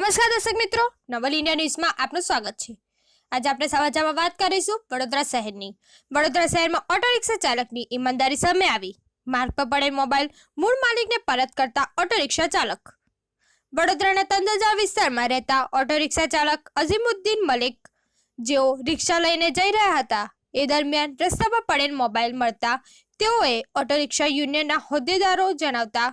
દર્શક મિત્રો. નવલ ઇન્ડિયા ન્યૂઝમાં આપનું સ્વાગત છે. આજે આપણે સમાચારમાં વાત કરીશું વડોદરા શહેરની. વડોદરા શહેરમાં ઓટો રિક્ષા ચાલકની ઈમાનદારી સામે આવી. માર્ગ પર પડેલ મોબાઈલ મૂળ માલિકને પરત કરતા ઓટો રિક્ષા ચાલક. વડોદરાના તંદજા વિસ્તારમાં રહેતા ઓટો રિક્ષા ચાલક અઝીમુદ્દીન મલિક, જેઓ રિક્ષા લઈને જઈ રહ્યા હતા, એ દરમિયાન રસ્તા પર પડેલ મોબાઈલ મળતા તેઓએ ઓટો રિક્ષા યુનિયનના હોદ્દેદારો જણાવતા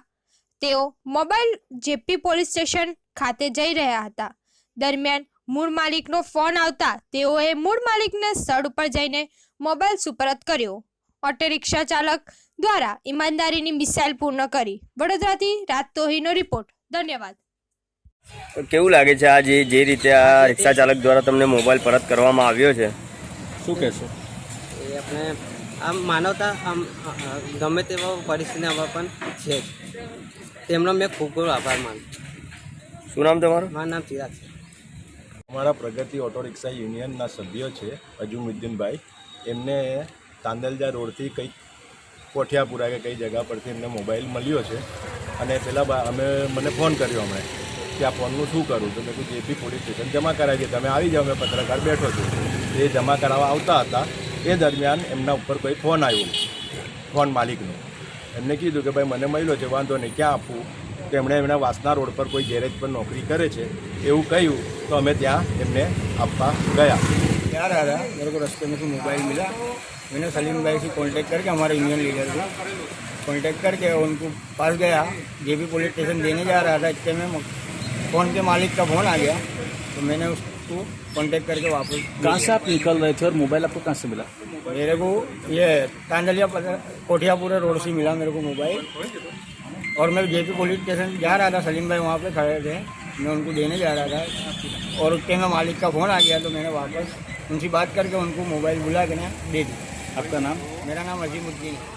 તેઓ મોબાઈલ જેપી પોલીસ સ્ટેશન ખાતે જઈ રહ્યા હતા. દરમિયાન મૂળ માલિકનો ફોન આવતા તેઓએ મૂળ માલિકને સ્થળ ઉપર જઈને મોબાઈલ સુપરત કર્યો. ઓટો રિક્ષા ચાલક દ્વારા ઈમાનદારીની મિસાઇલ પૂર્ણ કરી. વડોદરાથી રાત તોહીનો રિપોર્ટ. ધન્યવાદ. કેવું લાગે છે આ જે જે રીતે આ રિક્ષા ચાલક દ્વારા તમને મોબાઈલ પરત કરવામાં આવ્યો છે? શું કહેશો? એ આપણે આમ માનવતા આમ ગમે તેવા પરિસ્થિતિમાં પણ છે. તેમનો મેં ખૂબ ખૂબ આભાર માનું શું નામ તમારું? મારું નામ ચિરાગ છે. અમારા પ્રગતિ ઓટો રિક્ષા યુનિયનના સભ્યો છે અજુમુદ્દીનભાઈ. એમને તાંદલજા રોડથી કંઈક કોઠિયાપુરા કે કઈ જગા પરથી એમને મોબાઈલ મળ્યો છે. અને પેલા અમે મને ફોન કર્યો હમણે કે આ ફોનનું શું કરું? તો મેં કીધું જેપી પોલીસ સ્ટેશન જમા કરાવીએ તમે આવી જાઓ મેં પત્રકાર બેઠો છું. એ જમા કરાવવા આવતા હતા. એ દરમિયાન એમના ઉપર કોઈ ફોન આવ્યો ફોન માલિકનો. એમને કીધું કે ભાઈ મને મળ્યો છે વાંધો નહીં ક્યાં આપવું તો એમણે એમના વાસના રોડ પર કોઈ ગેરેજ પર નોકરી કરે છે એવું કહ્યું તો અમે ત્યાં એમને આપવા ગયા जा रहा था मेरे को रास्ते में से मोबाइल मिला मैंने सलीम भाई से कांटेक्ट करके हमारे यूनियन लीडर को कांटेक्ट करके उनको पास गया जेपी पुलिस स्टेशन देने जा रहा था इतने में फ़ोन के मालिक का फ़ोन आ गया तो मैंने उसको कांटेक्ट करके वापस कहाँ से आप निकल रहे थे और मोबाइल आपको कहाँ से मिला? मेरे को ये तांदलिया पता- कोठियापुरा रोड से मिला मेरे को मोबाइल। और मैं जेपी पुलिस स्टेशन जा रहा था सलीम भाई वहाँ पे खड़े थे। मैं उनको देने जा रहा था। और उसके में मालिक का फ़ोन आ गया तो मैंने वापस उनसे बात करके उनको मोबाइल बुला के ना दे दी आपका नाम? मेरा नाम अजीमुद्दीन है।